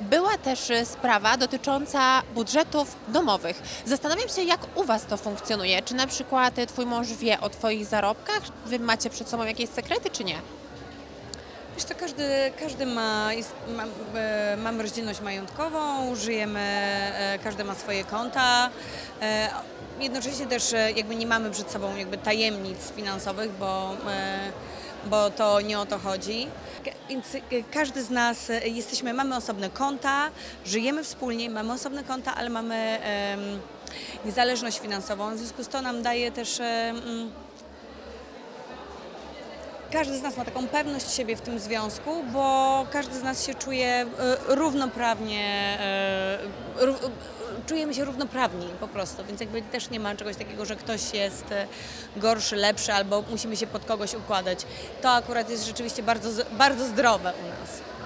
była też e, sprawa dotycząca budżetów domowych. Zastanawiam się, jak u Was to funkcjonuje. Czy na przykład e, Twój mąż wie o Twoich zarobkach? Wy macie przed sobą jakieś sekrety, czy nie? Wiesz to każdy, każdy ma, jest, ma e, mamy majątkową, żyjemy, e, każdy ma swoje konta. E, jednocześnie też e, jakby nie mamy przed sobą jakby tajemnic finansowych, bo, e, bo to nie o to chodzi. Więc e, każdy z nas e, jesteśmy, mamy osobne konta, żyjemy wspólnie, mamy osobne konta, ale mamy niezależność finansową. W związku z to nam daje też. Każdy z nas ma taką pewność siebie w tym związku, bo każdy z nas się czuje e, równoprawnie, e, czujemy się równoprawni po prostu, więc jakby też nie ma czegoś takiego, że ktoś jest e, gorszy, lepszy albo musimy się pod kogoś układać. To akurat jest rzeczywiście bardzo, bardzo zdrowe u nas.